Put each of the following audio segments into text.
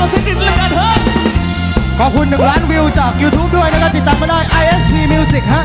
วสักนิดละกันเฮ้ยขอบคุณหนึ่งล้านวิวจาก YouTube ด้วยนะครับ ติดตามมาได้ ISP Music ฮะ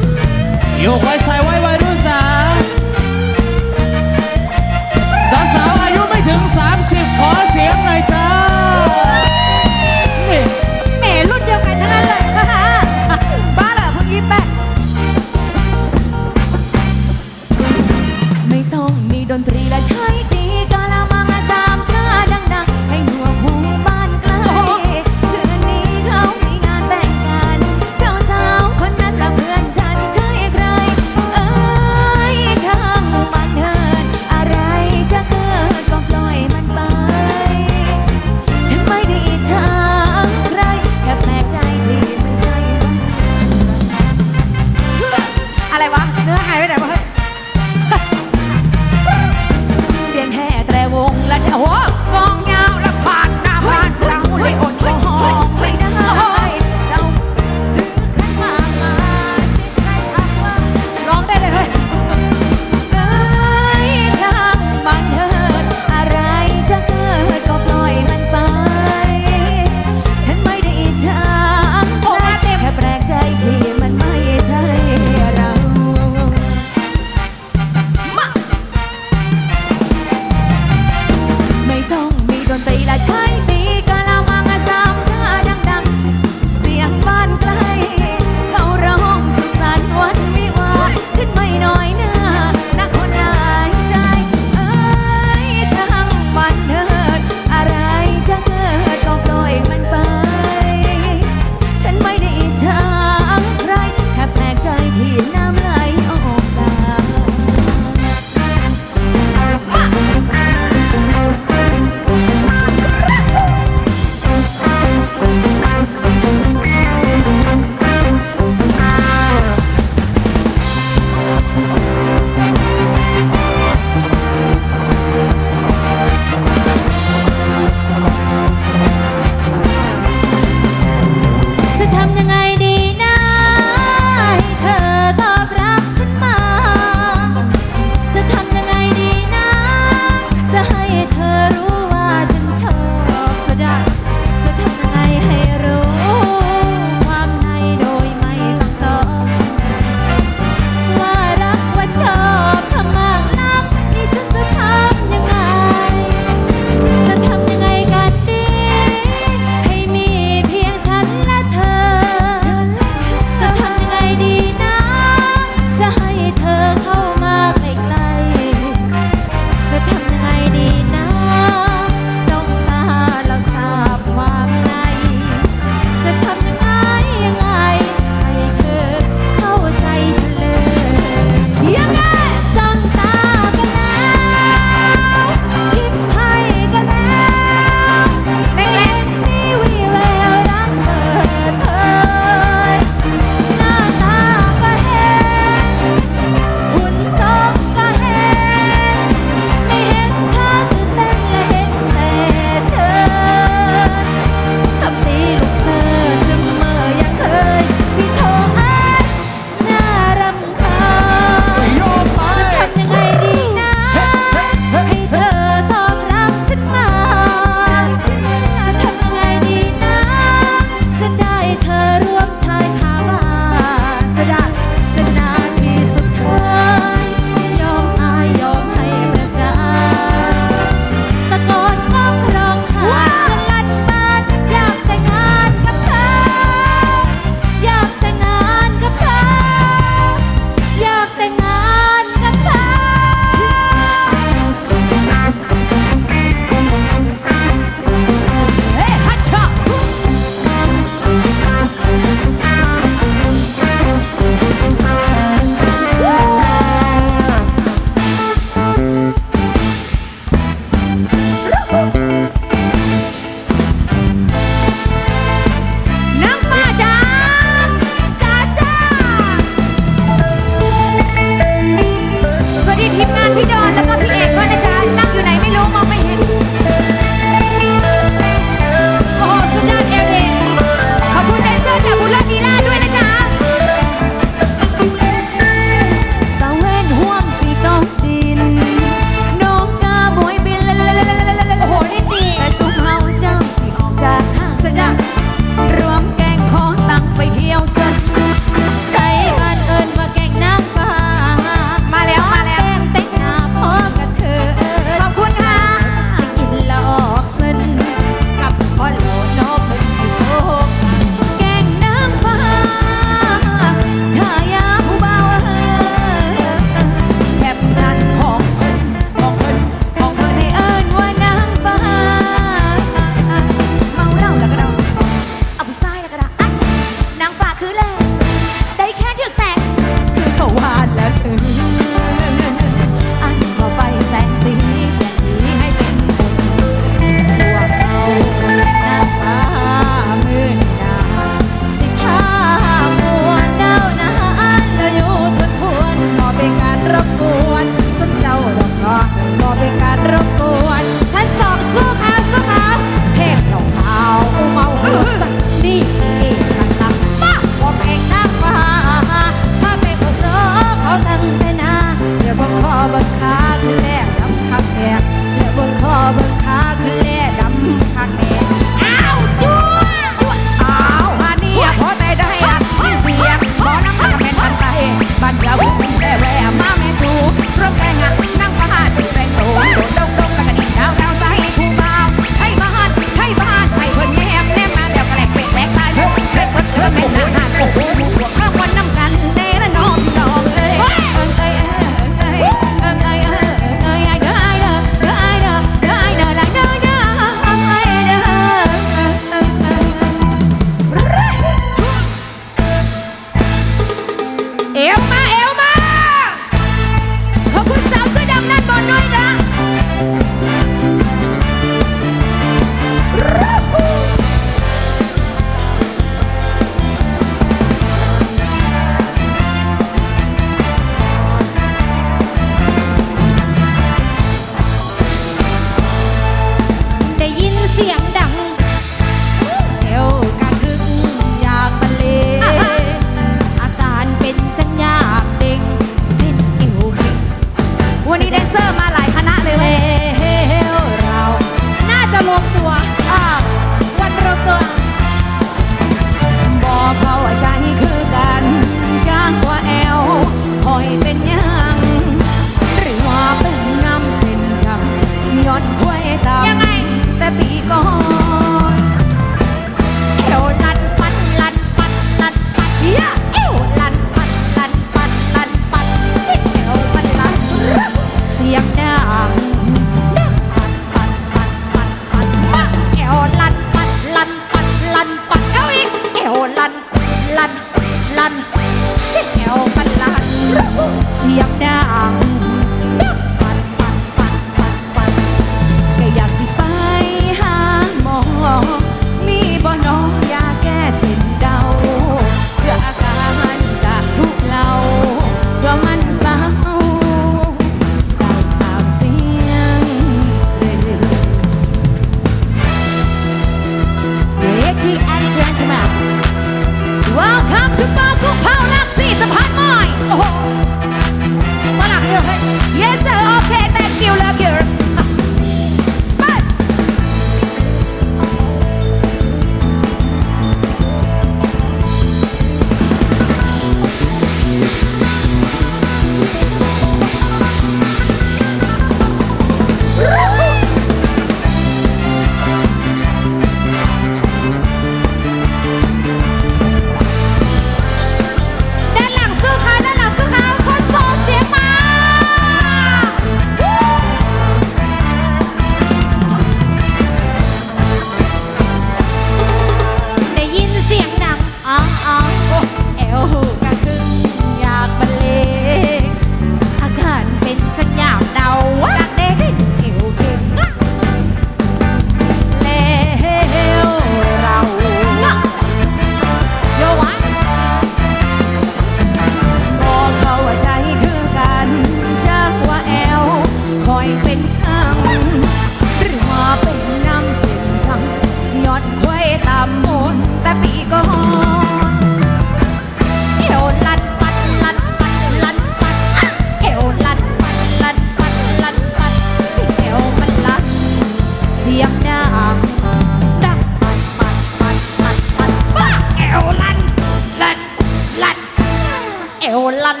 เอวลัน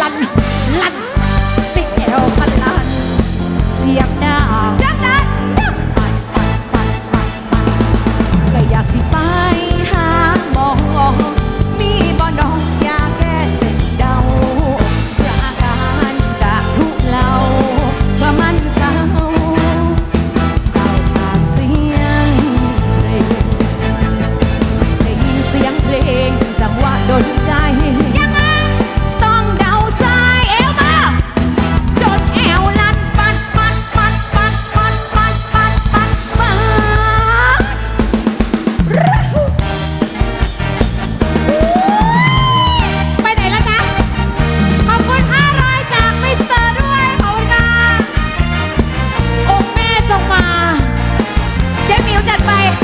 ลันลัน จัดไป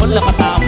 Ang lakataw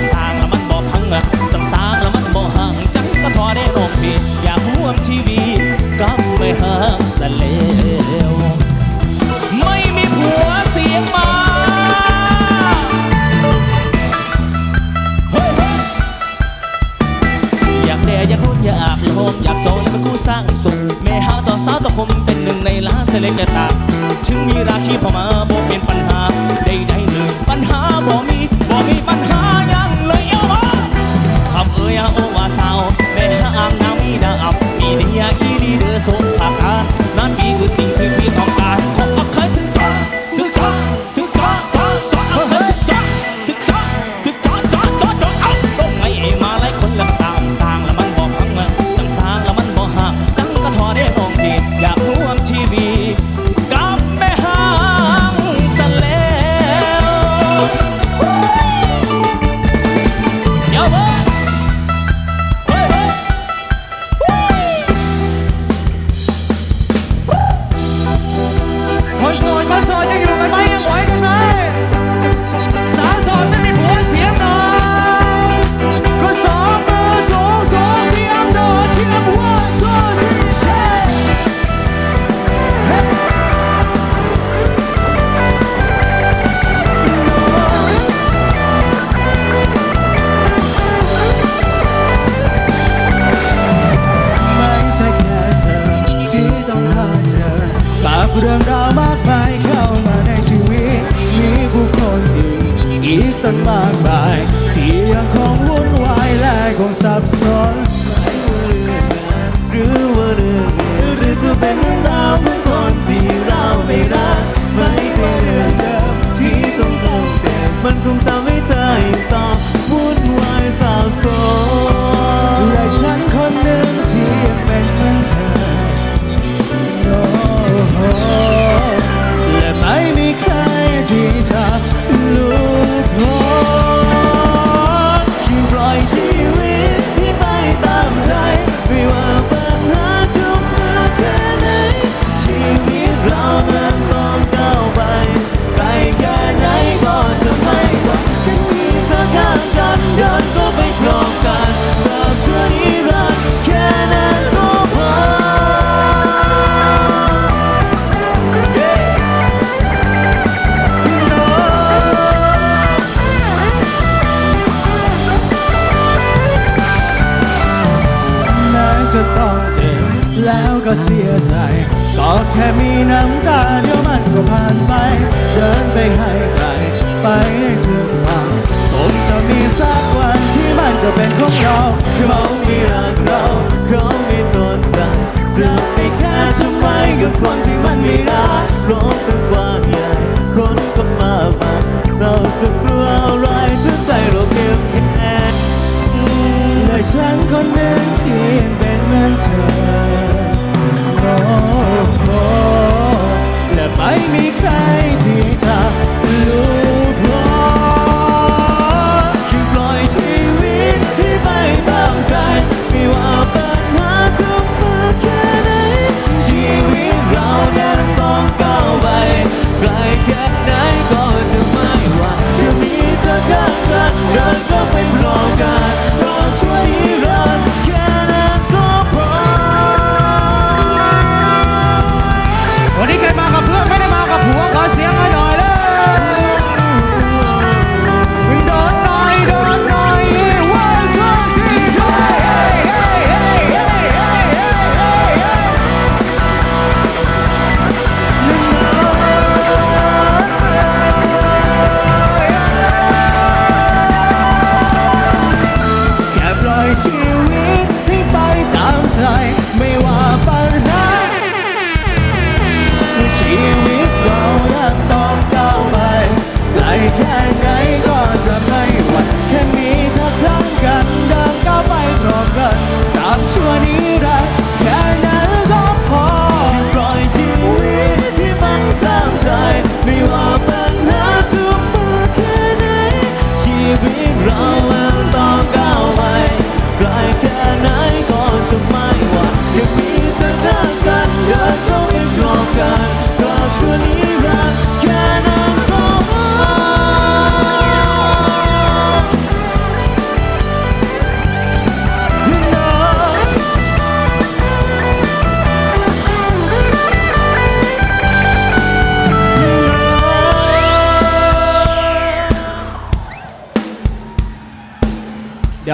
ากมาย ที่ยังคงวุ่นวายและคงสับสนหรือว่าเรื่องหรือจะเป็นเรื่องราว ก็เสียใจ ก็แค่มีน้ำตาเดียวมันก็ผ่านไป เดินไปให้ไกลไปให้ถึงฝังคงจะมีสักวันที่มันจะเป็นของเราเขามีรักเราเขาไม่สนใจจะไปแค่ฉันไว้กับคนที่มันไม่รักโลกก็กว้างใหญ่คนก็มาบัาเราจะกลัวอะไรถ้าใจเราเก็บแค่เลยฉันคนหนึ่งที่ยังเป็นเหมือนเธอ try.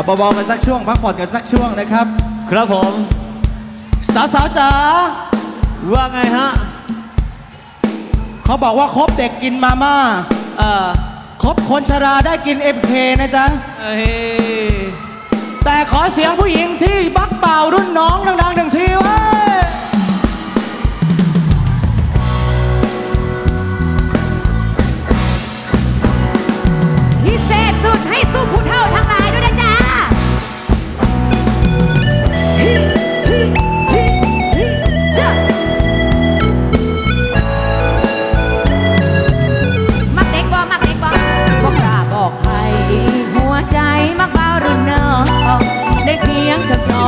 เดี๋ยวเบาๆกันสักช่วง พักผ่อนกันสักช่วงนะครับ ครับผม สาวๆจ๋าว่าไงฮะเขาบอกว่าครบเด็กกินมาม่าเออครบคนชราได้กิน MK นะจ๊ะ เอ้ยแต่ขอเสียงผู้หญิงที่บักเป่ารุ่นน้องดังๆหนึ่งทีเว้ย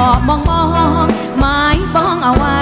อบมองมองไม้บ้องเอาไว้